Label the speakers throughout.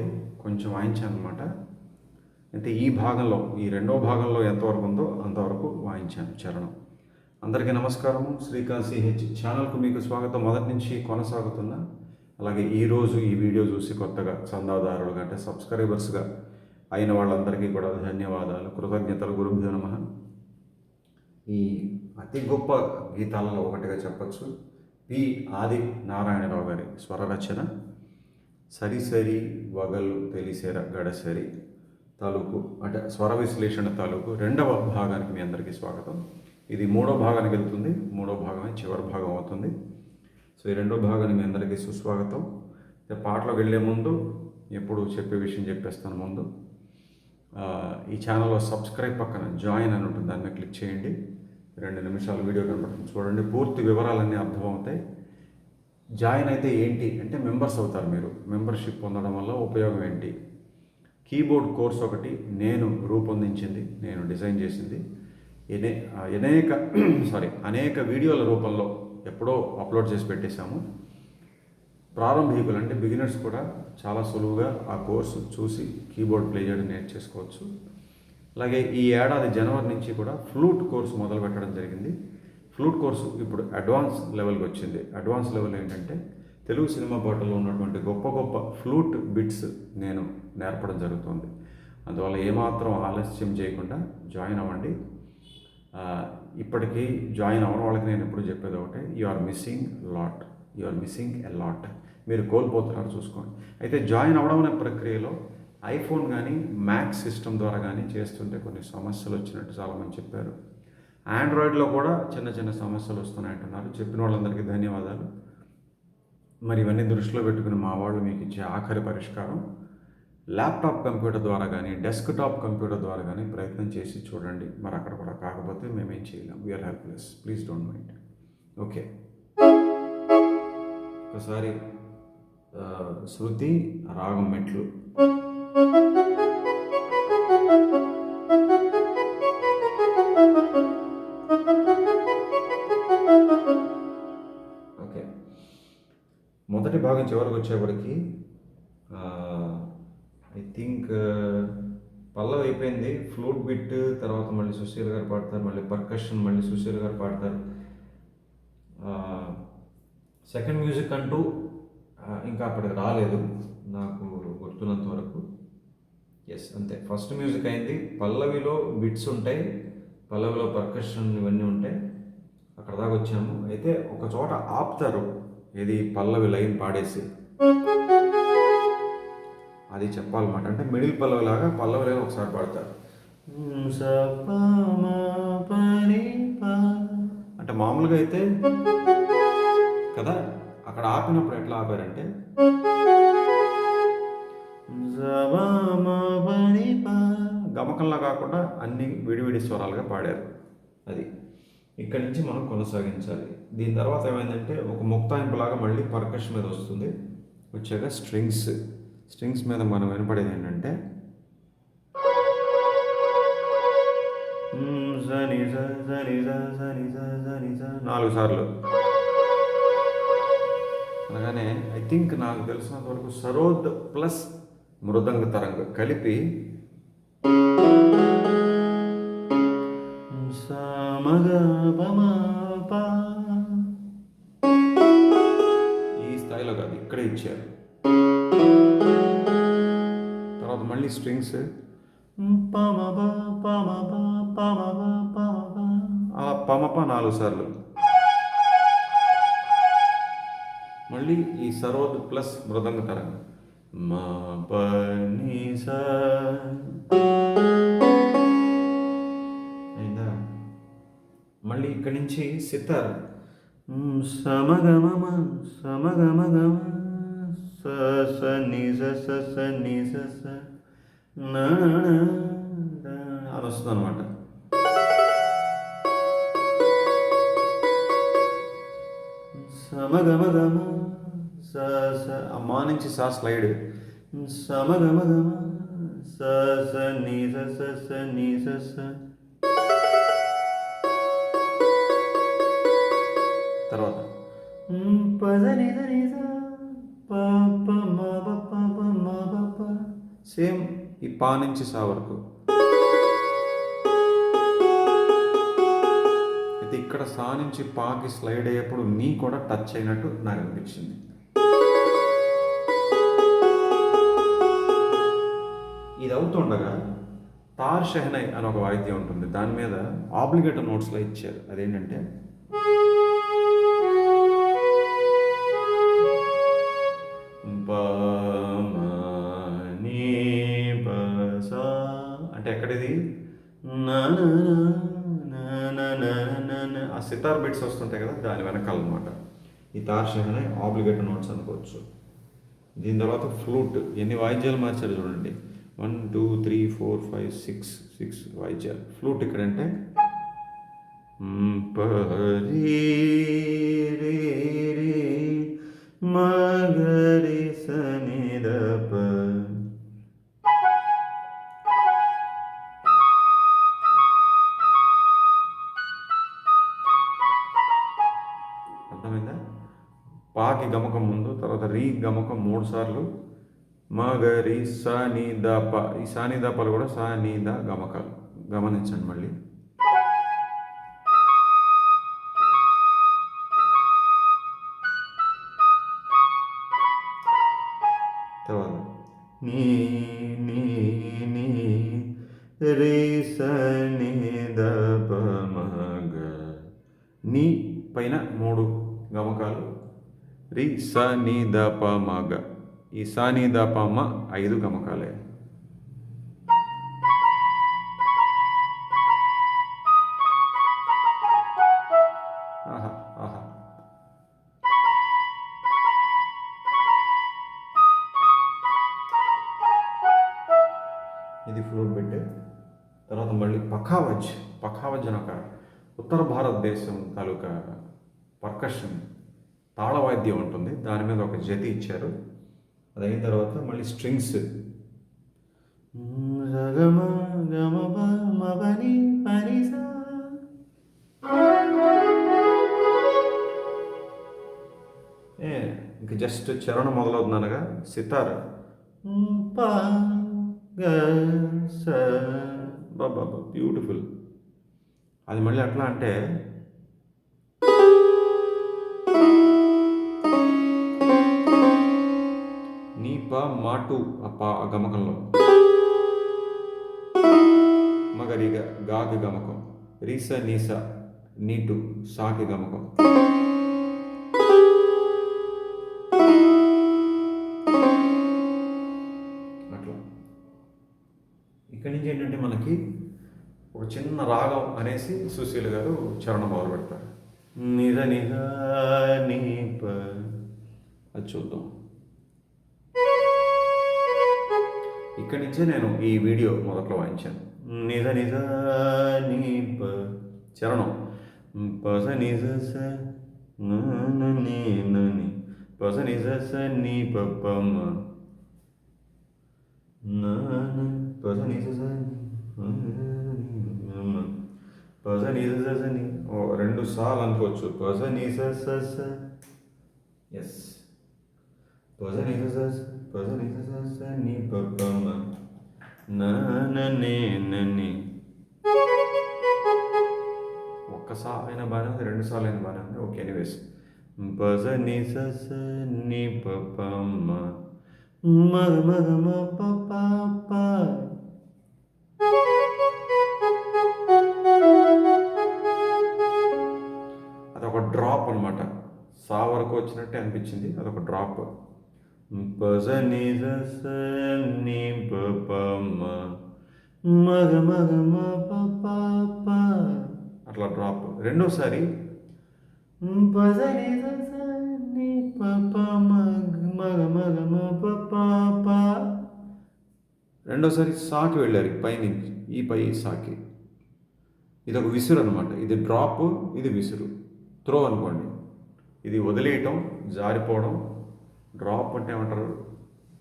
Speaker 1: చరణం కొంచెం వాయించాను అనమాట అయితే ఈ భాగంలో ఈ రెండో భాగంలో ఎంతవరకు ఉందో అంతవరకు వాయించాను చరణం. అందరికీ నమస్కారం. శ్రీకాంత్ హెచ్ ఛానల్కు మీకు స్వాగతం. మొదటి నుంచి కొనసాగుతున్న అలాగే ఈరోజు ఈ వీడియో చూసి కొత్తగా చందాదారులుగా అంటే సబ్స్క్రైబర్స్గా అయిన వాళ్ళందరికీ కూడా ధన్యవాదాలు. కృతజ్ఞతలు. గురుభ్యో నమ. ఈ అతి గొప్ప గీతాలలో ఒకటిగా చెప్పచ్చు. పి. ఆది నారాయణరావు గారి స్వర సరిసరి వగలు తెలిసేర గడసరి తాలూకు అంటే స్వర విశ్లేషణ తాలూకు రెండవ భాగానికి మీ అందరికీ స్వాగతం. ఇది మూడో భాగానికి వెళ్తుంది మూడో భాగమే చివరి భాగం అవుతుంది. సో ఈ రెండో భాగానికి మీ అందరికీ సుస్వాగతం. పాటలో వెళ్ళే ముందు ఎప్పుడు చెప్పే విషయం చెప్పేస్తాను ముందు. ఈ ఛానల్లో సబ్స్క్రైబ్ పక్కన జాయిన్ అని ఉంటుంది దాన్ని క్లిక్ చేయండి. రెండు నిమిషాలు వీడియో కనబడుతుంది చూడండి పూర్తి వివరాలన్నీ అర్థమవుతాయి. జాయిన్ అయితే ఏంటి? అంటే మెంబర్స్ అవుతారు మీరు. మెంబర్షిప్ పొందడం వల్ల ఉపయోగం ఏంటి? కీబోర్డ్ కోర్స్ ఒకటి నేను రూపొందించింది నేను డిజైన్ చేసింది. ఎనే అనేక సారీ అనేక వీడియోల రూపంలో ఎప్పుడో అప్లోడ్ చేసి పెట్టేశాము. ప్రారంభికులు అంటే బిగినర్స్ కూడా చాలా సులువుగా ఆ కోర్సు చూసి కీబోర్డ్ ప్లే చేయడం నేర్చేసుకోవచ్చు. అలాగే ఈ ఏడాది జనవరి నుంచి కూడా ఫ్లూట్ కోర్సు మొదలు పెట్టడం జరిగింది. ఫ్లూట్ కోర్సు ఇప్పుడు అడ్వాన్స్ లెవెల్కి వచ్చింది. అడ్వాన్స్ లెవెల్ ఏంటంటే తెలుగు సినిమా పాటల్లో ఉన్నటువంటి గొప్ప గొప్ప ఫ్లూట్ బిట్స్ నేను నేర్పడం జరుగుతుంది. అందువల్ల ఏమాత్రం ఆలస్యం చేయకుండా జాయిన్ అవ్వండి. ఇప్పటికీ జాయిన్ అవ్వడం వాళ్ళకి నేను ఎప్పుడు చెప్పేది ఒకటే you are missing lot you are missing a lot మీరు కోల్పోతున్నారు చూసుకోండి. అయితే జాయిన్ అవ్వడం అనే ప్రక్రియలో ఐఫోన్ కానీ మ్యాక్ సిస్టమ్ ద్వారా కానీ చేస్తుంటే కొన్ని సమస్యలు వచ్చినట్టు చాలామంది చెప్పారు. ఆండ్రాయిడ్లో కూడా చిన్న చిన్న సమస్యలు వస్తున్నాయి అంటున్నారు. చెప్పిన వాళ్ళందరికీ ధన్యవాదాలు. మరి ఇవన్నీ దృష్టిలో పెట్టుకుని మా వాళ్ళు మీకు ఇచ్చే ఆఖరి పరిష్కారం ల్యాప్టాప్ కంప్యూటర్ ద్వారా కానీ డెస్క్టాప్ కంప్యూటర్ ద్వారా కానీ ప్రయత్నం చేసి చూడండి. మరి అక్కడ కూడా కాకపోతే మేమేం చేయలేం. We're helpless please don't mind okay ఒకసారి శృతి రాగం మెట్లు. మొదటి చివరికి వచ్చేప్పటికి ఐ థింక్ పల్లవి అయిపోయింది. ఫ్లూట్ బిట్ తర్వాత మళ్ళీ సుశీల్ గారు పాడతారు మళ్ళీ పర్కషన్ మళ్ళీ సుశీల్ గారు పాడతారు. సెకండ్ మ్యూజిక్ అంటూ ఇంకా అప్పటికి రాలేదు. నాకు గుర్తున్నంత వరకు. ఎస్ అంతే. ఫస్ట్ మ్యూజిక్ అయింది. పల్లవిలో బిట్స్ ఉంటాయి. పల్లవిలో పర్కషన్ ఇవన్నీ ఉంటాయి. అక్కడ దాకా వచ్చాము. అయితే ఒక చోట ఆపుతారు. ఇది పల్లవి లైన్ పాడేసి. అది చెప్పాలన్నమాట. అంటే మిడిల్ పల్లవి లాగా పల్లవి లైన్ ఒకసారి పాడతారు. అంటే మామూలుగా అయితే కదా అక్కడ ఆపినప్పుడు ఎట్లా ఆపారంటే? గమకంలా కాకుండా అన్ని విడివిడి స్వరాలుగా పాడారు. అది. ఇక్కడి నుంచి మనం కొనసాగించాలి. దీని తర్వాత ఏమైందంటే ఒక ముక్తాయింపులాగా మళ్ళీ పర్కష్ మీద వస్తుంది. వచ్చాక స్ట్రింగ్స్. స్ట్రింగ్స్ మీద మనం వినపడేది ఏంటంటే నాలుగు సార్లు. అనగానే ఐ థింక్ నాకు తెలిసినంత వరకు సరోద్ ప్లస్ మృదంగ తరంగ కలిపి మగ ప. ఈ స్థాయిలో కాదు ఇక్కడే ఇచ్చారు. తర్వాత మళ్ళీ స్ట్రింగ్స్. ఆ పమప నాలుగు సార్లు. మళ్ళీ ఈ సర్వత్ ప్లస్ మృదంగ తరంగం. మా ప మళ్ళీ ఇక్కడి నుంచి సితార్. మ్, సమగమమ సమగమగమ స స ని స స స ని స స అని వస్తుంది అనమాట సమగమగమ స స. అమ్మా నుంచి సా స్లైడ్. సమగమగమ స స ని స స స ని స స. సేమ్ ఈ పా నుంచి సా వరకు. అయితే ఇక్కడ సా నుంచి పాకి స్లైడ్ అయ్యేప్పుడు నీ కూడా టచ్ అయినట్టు నాకు అనిపించింది. ఇది అవుతుండగా తార్ షెహనై అని ఒక వాయిద్యం ఉంటుంది. దాని మీద ఆబ్లిగేటర్ నోట్స్లో ఇచ్చారు. అదేంటంటే ఆ సితార్ బిట్స్ వస్తుంటాయి కదా దాని వెనకాల అనమాట ఈ తార్ షెహనై నోట్స్ అనుకోవచ్చు. దీని తర్వాత ఫ్లూట్ ఎన్ని వాయిద్యాలు మార్చారు చూడండి. One two three four five six six వాయిద్యాలు. ఫ్లూట్ ఇక్కడ అంటే మగరి ప, ద, పాకి గమకం ముందు తర్వాత రీ గమకం మూడు సార్లు. మ గ రి స ని ద ప. ఈ సా ని ద పలు కూడా సా ని ద గమకాలు. గమనించండి మళ్ళీ. తర్వాత నీ నీ నీ రే స ని ద ప మ గ. నీ పైన మూడు గమకాలు. రి స ని ద ప మ గ. ఈ స ని ద ప మ ఐదు గమకాలే. మీద ఒక జతి ఇచ్చారు. అది అయిన తర్వాత మళ్ళీ స్ట్రింగ్స్. గమ ఇంక జస్ట్ చరణం మొదలవుతుందనగా సితార్. ప గ స. బాబా బ్యూటిఫుల్. అది మళ్ళీ ఎట్లా అంటే నీ మాటు ఆ ఆ గమకంలో. మగరిగ గాకి గమకం. రీస నీస నీటు సాకి గమకం. అట్లా. ఇక్కడి నుంచి ఏంటంటే మనకి ఒక చిన్న రాగం అనేసి సుశీల్ గారు చరణం మొదలు పెడతారు నిజ నిజ నీప. అది చూద్దాం. ఇక్కడి నుంచే నేను ఈ వీడియో మొదట్లో వాయించాను. నిజ నిజ నీప చరణం. పస నిజ స న న పస నిజ స నీ ప పస నిజ స పస నిజ ఓ రెండు సార్లు అనుకోవచ్చు. పస నిజ స ఎస్ పస నిజ స స పస నిజ స స ని ప ప మ న నే ని ఒక్కసారి అయినా బాగానే ఉంది రెండు సార్లు అయినా బాగానే ఉంది ఓకే ఎనీవేస్ పస ని సస ని ప మ మ మ ప ప అదొక డ్రాప్ అనమాట సా వరకు వచ్చినట్టే అనిపించింది అదొక డ్రాప్ పజని ని మగ మగ మ ప అట్లా డ్రాప్ రెండోసారి. పజ ని ని మగ మగ మగ మ ప రెండోసారి సాకి వెళ్ళారు పైనుంచి. ఈ పై సాకి. ఇది ఒక విసురు అనమాట ఇది డ్రాప్ ఇది విసురు. త్రో అనుకోండి. ఇది వదిలేయటం జారిపోవడం డ్రాప్ అంటే ఏమంటారు?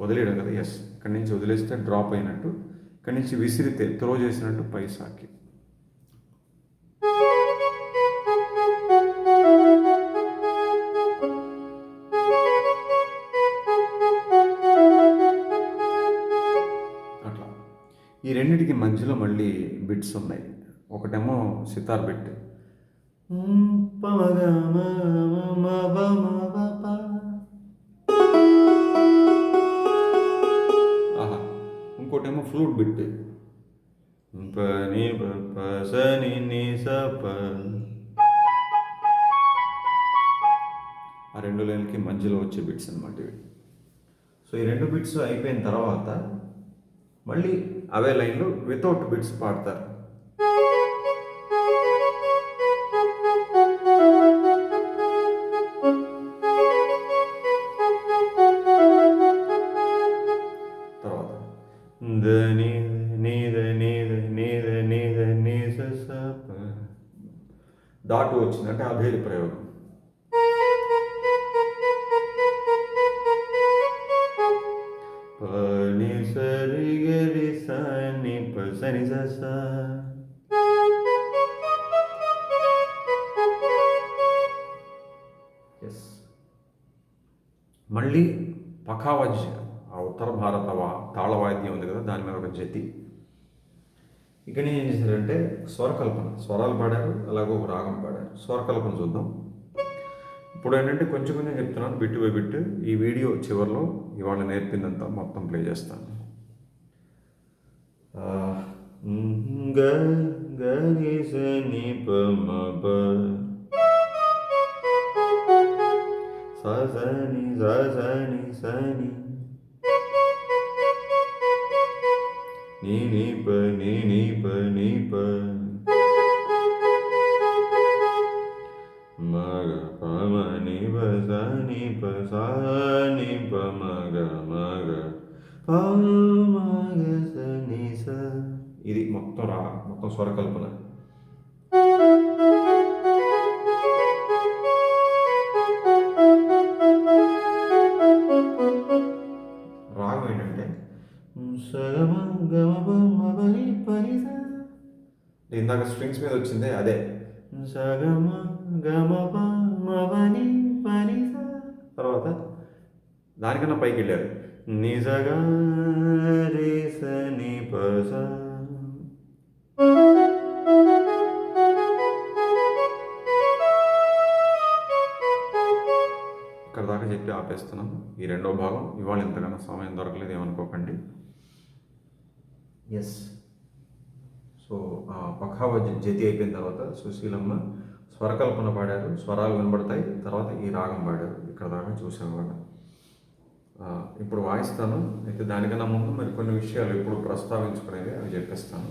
Speaker 1: వదిలేయడం కదా? ఎస్ ఇక్కడి నుంచి వదిలేస్తే డ్రాప్ అయినట్టు ఇక్కడి నుంచి విసిరితే త్రో చేసినట్టు పై అట్లా. ఈ రెండింటికి మధ్యలో మళ్ళీ బిట్స్ ఉన్నాయి. ఒకటేమో సితార్ బిట్. ఆహా ఫ్లూట్ బిట్. పని సని ని స ప ఆ రెండు లైన్లకి మధ్యలో వచ్చే బిట్స్ అనమాట ఇవి. సో ఈ రెండు బిట్స్ అయిపోయిన తర్వాత మళ్ళీ అవే లైన్లు వితౌట్ బిట్స్ పాడతారు. దని నీద నీద నీద నీద నీద స దాటు వచ్చిందంటే అభేది ప్రయోగం పని సరి గరి సని పని సస మళ్ళీ పఖావజ్ ఉత్తర భారత తాళవాయిద్యం ఉంది కదా దాని మీద ఒక జతి. ఇక్కడ ఏం చేశారంటే స్వరకల్పన స్వరాలు పాడారు అలాగే ఒక రాగం పాడారు. స్వరకల్పన చూద్దాం. ఇప్పుడు ఏంటంటే కొంచెం కొంచెం చెప్తున్నాను బిట్టు బై బిట్టు. ఈ వీడియో చివరిలో ఇవాళ నేర్పిందంతా మొత్తం ప్లే చేస్తాను. ఆ, గ గ రి స ప మ ప. స స ని నీ నీ ప నీ నీ ప నీ ప మగ ప మ ప స ని ప స నీ ప మగ మగ ప మగ స నీ స ఇది మొత్తం రా మొత్తం స్వరకల్పన ఇందాక స్ట్రింగ్స్ మీద వచ్చిందే అదే. సగమ గమ పని. తర్వాత దానికన్నా పైకి వెళ్ళారు. నిజగా రే. ఇక్కడ దాకా చెప్పి ఆపేస్తున్నాను. ఈ రెండో భాగం. ఇవాళ ఇంతకన్నా సమయం దొరకలేదు ఏమనుకోకండి. ఎస్ సో పఖావజ్ పఖావ జ- జతి అయిపోయిన తర్వాత సుశీలమ్మ స్వరకల్పన పాడారు. స్వరాలు వినబడతాయి. తర్వాత ఈ రాగం పాడారు. ఇక్కడ దాకా చూసాం కూడా ఇప్పుడు వాయిస్తాను. అయితే దానికన్నా ముందు మరి కొన్ని విషయాలు ఇప్పుడు ప్రస్తావించుకునేవి అవి చెప్పేస్తాను.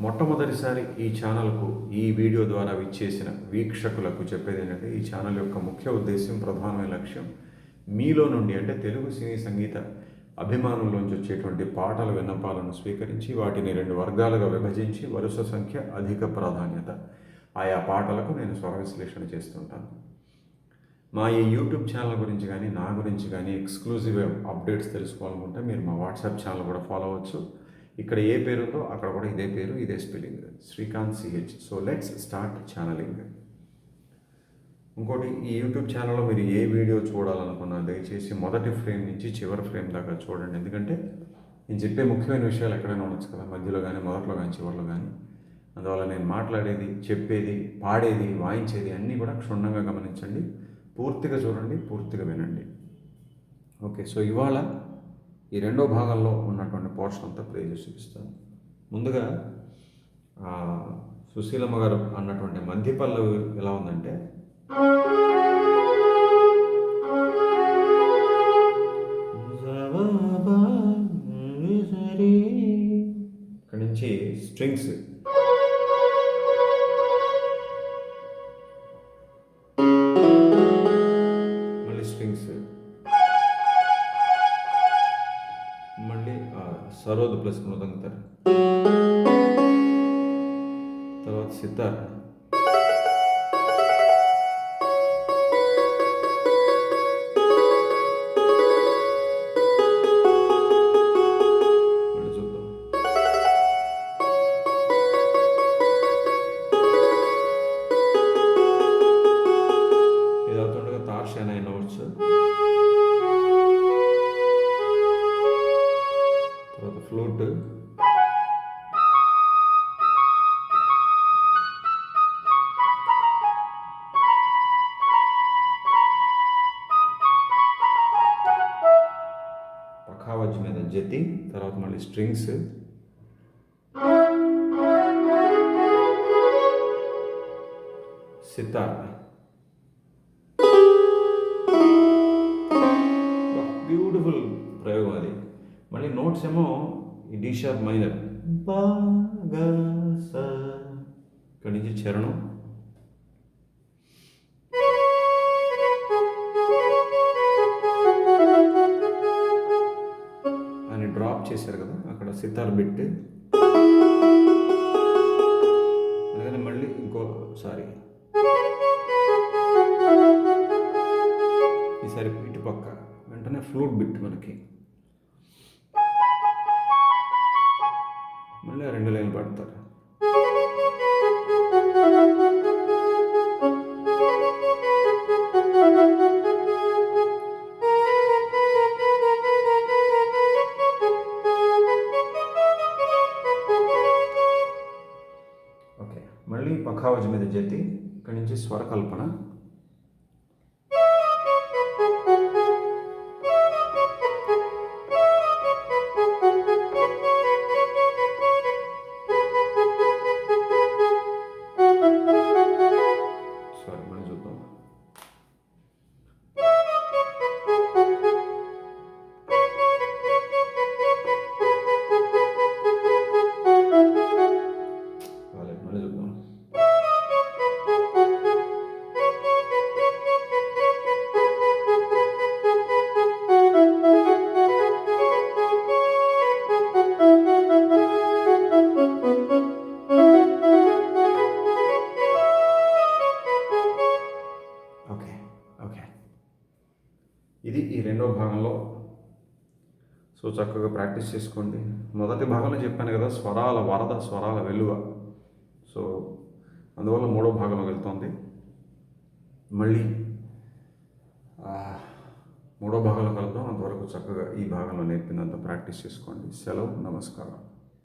Speaker 1: మొట్టమొదటిసారి ఈ ఛానల్కు ఈ వీడియో ద్వారా విచ్చేసిన వీక్షకులకు చెప్పేది ఏంటంటే ఈ ఛానల్ యొక్క ముఖ్య ఉద్దేశం ప్రధానమైన లక్ష్యం మీలో నుండి అంటే తెలుగు సినీ సంగీత అభిమానంలోంచి వచ్చేటువంటి పాటల విన్నపాలను స్వీకరించి వాటిని రెండు వర్గాలుగా విభజించి వరుస సంఖ్య అధిక ప్రాధాన్యత. ఆయా పాటలకు నేను స్వర విశ్లేషణ చేస్తుంటాను. మా ఈ యూట్యూబ్ ఛానల్ గురించి కానీ నా గురించి కానీ ఎక్స్క్లూజివ్ అప్డేట్స్ తెలుసుకోవాలనుకుంటే మీరు మా వాట్సాప్ ఛానల్ కూడా ఫాలో అవ్వచ్చు. ఇక్కడ ఏ పేరుందో అక్కడ కూడా ఇదే పేరు ఇదే spelling. Srikanth CH so let's start channelling. ఇంకోటి ఈ యూట్యూబ్ ఛానల్లో మీరు ఏ వీడియో చూడాలనుకున్నా దయచేసి మొదటి ఫ్రేమ్ నుంచి చివరి ఫ్రేమ్ దాకా చూడండి. ఎందుకంటే నేను చెప్పే ముఖ్యమైన విషయాలు ఎక్కడైనా ఉండొచ్చు కదా మధ్యలో కానీ మొదట్లో కానీ చివరిలో కానీ అందువల్ల నేను మాట్లాడేది చెప్పేది పాడేది వాయించేది అన్నీ కూడా క్షుణ్ణంగా గమనించండి. పూర్తిగా చూడండి పూర్తిగా వినండి. ఓకే సో ఇవాళ ఈ రెండో భాగంలో ఉన్నటువంటి పోర్షన్ అంతా ప్లే చేసి చూపిస్తాను. ముందుగా సుశీలమ్మ గారు అన్నటువంటి మధ్య పల్లవి ఎలా ఉందంటే స్ట్రింగ్స్ స్ట్రింగ్స్. సితార్ బ్యూటిఫుల్ ప్రయోగం అది. మళ్ళీ నోట్స్ ఏమో ఈ డి షార్ప్ మైనర్. ఇక్కడి నుంచి చరణం. అని డ్రాప్ చేశారు కదా. సితార్ బిట్. అలాగే మళ్ళీ ఇంకో సారీ. ఈసారి ఇటు పక్క. వెంటనే ఫ్లూట్ బిట్ మనకి. మళ్ళీ రెండు లైన్లు పడతారు. స్వరకల్పన చక్కగా ప్రాక్టీస్ చేసుకోండి. మొదటి భాగంలో చెప్పాను కదా స్వరాల వరద స్వరాల వెలువ సో అందువల్ల మూడో భాగంలో వెళ్తుంది. మళ్ళీ మూడో భాగంలో కలుద్దాం. అంతవరకు చక్కగా ఈ భాగంలో నేర్పినంత ప్రాక్టీస్ చేసుకోండి. సెలవు నమస్కారం.